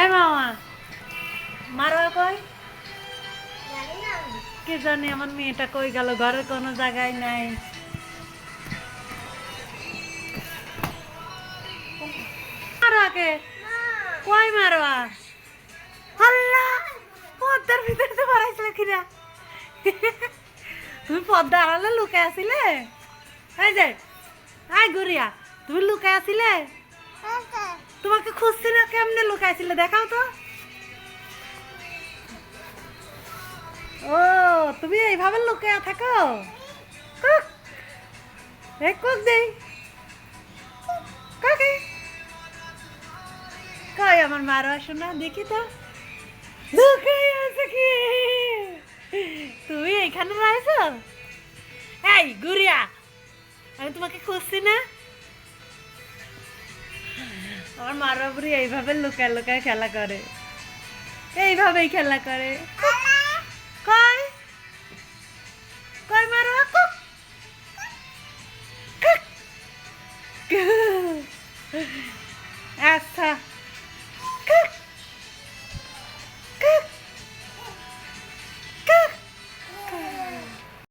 এই মামা। মারোয়া কই। কে জানি আমার মেয়েটা কই গেল ঘরের কোনো জায়গায় নাই। মারোয়াকে মা, কই মারোয়া আল্লাহ পদ্মার ভিতরে তো মারাইছিল কিনা? তুমি পদ্মা আড়ালে লুকায় আসিলে এই যে আই গুড়িয়া তুমি লুকে আসিলে তোমাকে খুঁজছি না কেমনে লুকাইছিলে? দেখাও তো। ও, তুমি এইভাবে লুকায় থাকো? কুক। কুক দেই। কাকে কই আমার মারো আসো না, দেখি তো। কি? তুমি এইখানে রয়েছো? এই, গুড়িয়া, আমি তোমাকে খুঁজছি না। আমার মা বাবুরি এইভাবে লুকায় লুকায় খেলা করে। এইভাবেই খেলা করে।